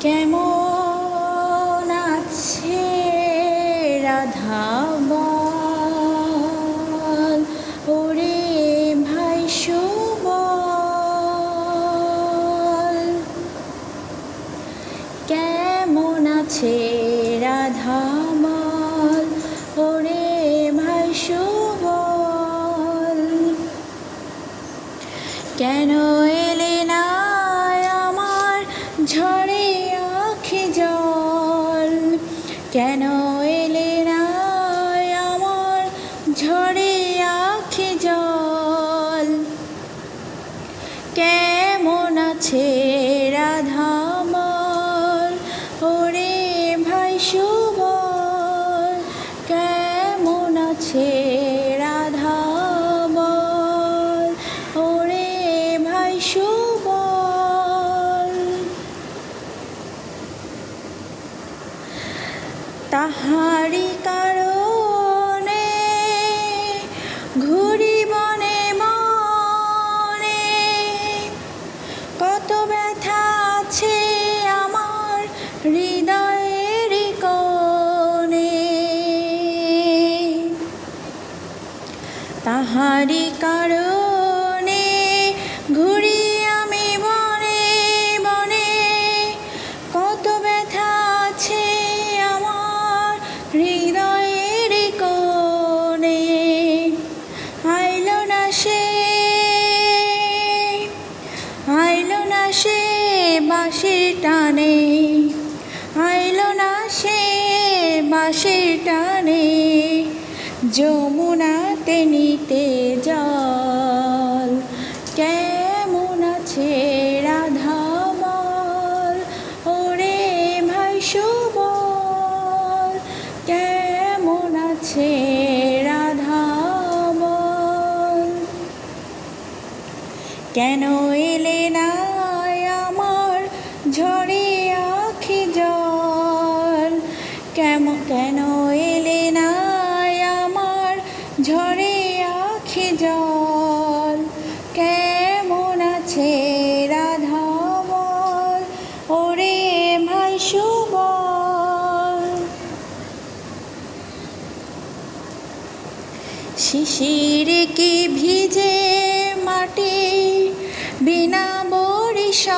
কেমন আছে রাধা ওরে ভাই সুবল কেমন আছে রাধা কেন এলে না আমার ঝরে আখি জল? কেমন আছে রাধামল ওরে ভাই তাহারি কারণে ঘুরি বনে বনে। কত ব্যথা আছে আমার হৃদয়ের কোণে। তাহারি কারণে বাঁশির টানে। আইল না সে বাঁশির টানে। যমুনাতে নিতে জল। কেমন আছে রাধা বল ওরে ভাই সুবল কেমন আছে রাধা বল কেন এলে না শিশির কি ভিজে মাটি বিনা বরিশনে?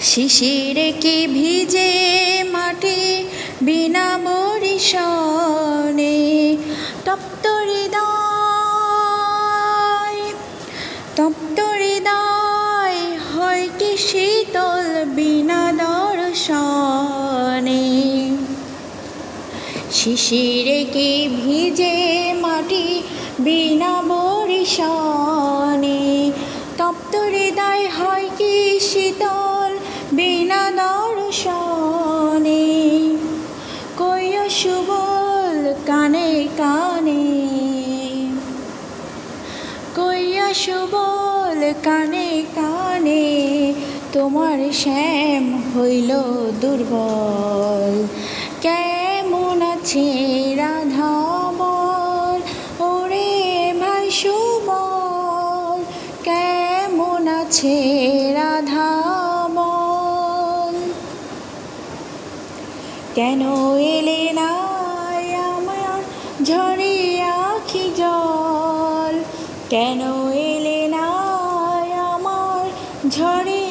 শিশির কি ভিজে মাটি বিনা বরিশনে? তপ্ত হৃদয় তপ্ত হৃদয় হয় কি শীতল বিনা দর্শনে? শিশিরে কি ভিজে মাটি বিনা বরিশনে? তপ্ত হৃদয় হয় কি শীতল বিনা দর্শনে? কইয় সুবল কানে কানে। কইয়া সুবল কানে কানে, তোমার শ্যাম হইল দুর্বল। কেমন আছে রাধা বল ওরে ভাই সুবল কেমন আছে রাধা কেন এলে না আমার ঝরে আখি জল? কেন এলে না আমার ঝরে